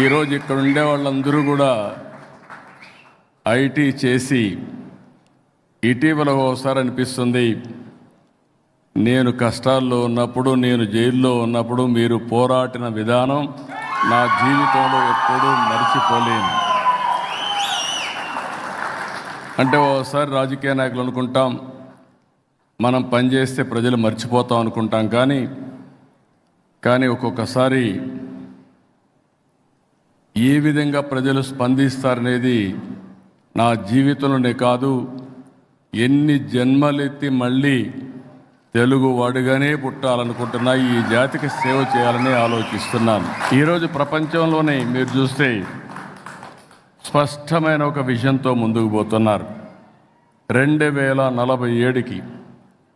ఈరోజు ఇక్కడ ఉండే వాళ్ళందరూ కూడా ఐటీ చేసి ఇటీవల ఒకసారి అనిపిస్తుంది నేను కష్టాల్లో ఉన్నప్పుడు నేను జైల్లో ఉన్నప్పుడు మీరు పోరాటిన విధానం నా జీవితంలో ఎప్పుడూ మర్చిపోలేను. అంటే ఓసారి రాజకీయ నాయకులు అనుకుంటాం మనం పనిచేస్తే ప్రజలు మర్చిపోతాం అనుకుంటాం కానీ కానీ ఒక్కొక్కసారి ఏ విధంగా ప్రజలు స్పందిస్తారనేది నా జీవితంలోనే కాదు ఎన్ని జన్మలెత్తి మళ్ళీ తెలుగు వాడుగానే పుట్టాలనుకుంటున్నా ఈ జాతికి సేవ చేయాలని ఆలోచిస్తున్నాను. ఈరోజు ప్రపంచంలోనే మీరు చూస్తే స్పష్టమైన ఒక విషయంతో ముందుకు పోతున్నారు. రెండు వేల నలభై ఏడుకి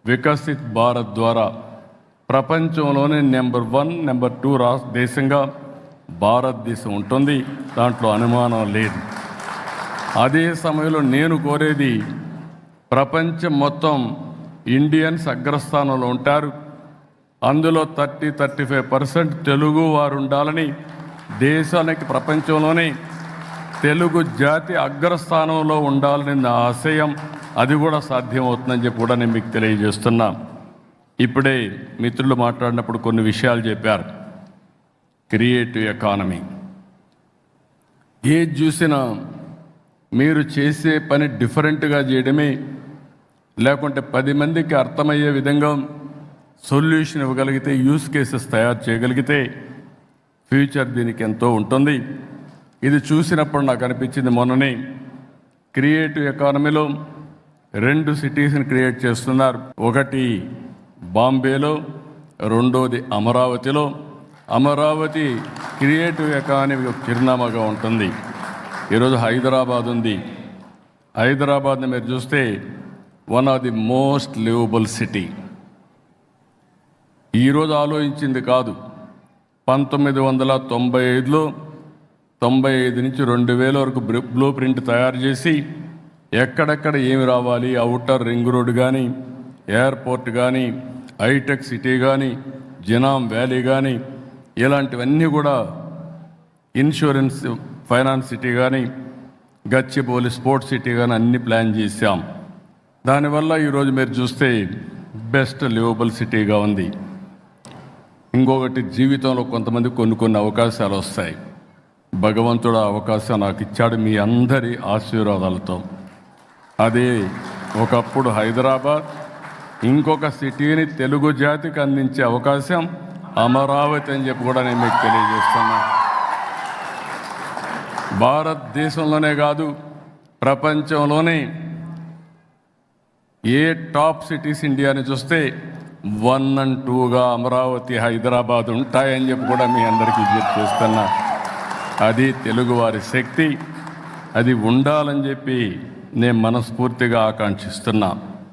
వికసిత్ భారత్ ద్వారా ప్రపంచంలోనే నెంబర్ వన్ నెంబర్ టూ రా దేశంగా భారతదేశం ఉంటుంది దాంట్లో అనుమానం లేదు. అదే సమయంలో నేను కోరేది ప్రపంచం మొత్తం ఇండియన్స్ అగ్రస్థానంలో ఉంటారు. అందులో thirty thirty five percent Telugu వారు ఉండాలని దేశానికి ప్రపంచంలోనే తెలుగు జాతి అగ్రస్థానంలో ఉండాలని నా ఆశయం. అది కూడా సాధ్యమవుతుందని చెప్పి కూడా నేను మీకు తెలియజేస్తున్నా. ఇప్పుడే మిత్రులు మాట్లాడినప్పుడు కొన్ని విషయాలు చెప్పారు. Creative economy. ఏది చూసినా మీరు చేసే పని డిఫరెంట్గా చేయడమే లేకుంటే పది మందికి అర్థమయ్యే విధంగా సొల్యూషన్ ఇవ్వగలిగితే యూస్ కేసెస్ తయారు చేయగలిగితే ఫ్యూచర్ దీనికి ఎంతో ఉంటుంది. ఇది చూసినప్పుడు నాకు అనిపించింది మొన్ననే క్రియేటివ్ ఎకానమీలో రెండు సిటీస్ని క్రియేట్ చేస్తున్నారు. ఒకటి బాంబేలో రెండోది అమరావతిలో. అమరావతి క్రియేటివ్ ఎకానమీ ఒక చిరునామాగా ఉంటుంది. ఈరోజు హైదరాబాద్ ఉంది. హైదరాబాద్ని మీరు చూస్తే one of the most livable city ఈరోజు ఆలోచించింది కాదు. పంతొమ్మిది వందల తొంభై ఐదులో తొంభై ఐదు నుంచి రెండు వేల వరకు బ్లూ ప్రింట్ తయారు చేసి ఎక్కడెక్కడ ఏమి రావాలి? అవుటర్ రింగ్ రోడ్ కానీ ఎయిర్పోర్ట్ కానీ హైటెక్ సిటీ కానీ జినాం వ్యాలీ కానీ ఇలాంటివన్నీ కూడా ఇన్సూరెన్స్ ఫైనాన్స్ సిటీ కానీ గచ్చిబౌలి స్పోర్ట్స్ సిటీ కానీ అన్ని ప్లాన్ చేశాం. దానివల్ల ఈరోజు మీరు చూస్తే బెస్ట్ లివబుల్ సిటీగా ఉంది. ఇంకొకటి జీవితంలో కొంతమంది కొన్ని కొన్ని అవకాశాలు వస్తాయి. భగవంతుడు అవకాశం నాకు ఇచ్చాడు మీ అందరి ఆశీర్వాదాలతో. అదే ఒకప్పుడు హైదరాబాద్ ఇంకొక సిటీని తెలుగు జాతికి అందించే అవకాశం అమరావతి అని చెప్పి కూడా నేను మీకు తెలియజేస్తున్నా. భారతదేశంలోనే కాదు ప్రపంచంలోనే ఏ టాప్ సిటీస్ ఇండియాని చూస్తే వన్ అండ్ టూగా అమరావతి హైదరాబాద్ ఉంటాయని చెప్పి కూడా మీ అందరికీ విజ్ఞప్తి చేస్తున్నా. అది తెలుగువారి శక్తి అది ఉండాలని చెప్పి నేను మనస్ఫూర్తిగా ఆకాంక్షిస్తున్నా.